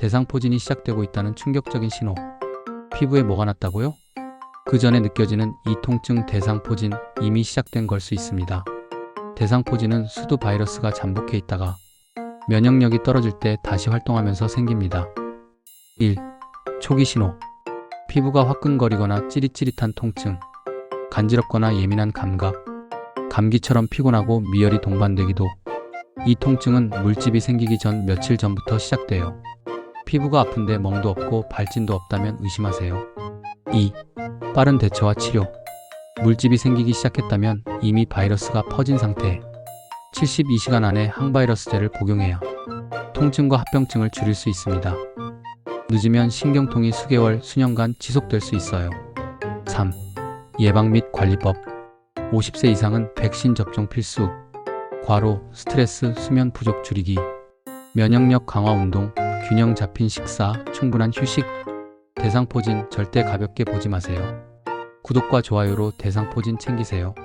대상포진이 시작되고 있다는 충격적인 신호. 피부에 뭐가 났다고요? 그 전에 느껴지는 이 통증 대상포진 이미 시작된 걸 수 있습니다. 대상포진은 수두 바이러스가 잠복해 있다가 면역력이 떨어질 때 다시 활동하면서 생깁니다. 1. 초기 신호. 피부가 화끈거리거나 찌릿찌릿한 통증, 간지럽거나 예민한 감각, 감기처럼 피곤하고 미열이 동반되기도. 이 통증은 물집이 생기기 전 며칠 전부터 시작돼요. 피부가 아픈데 멍도 없고 발진도 없다면 의심하세요. 2. 빠른 대처와 치료. 물집이 생기기 시작했다면 이미 바이러스가 퍼진 상태. 72시간 안에 항바이러스제를 복용해야 통증과 합병증을 줄일 수 있습니다. 늦으면 신경통이 수개월, 수년간 지속될 수 있어요. 3. 예방 및 관리법. 50세 이상은 백신 접종 필수. 과로, 스트레스, 수면 부족 줄이기. 면역력 강화 운동, 균형 잡힌 식사, 충분한 휴식. 대상포진 절대 가볍게 보지 마세요. 구독과 좋아요로 대상포진 챙기세요.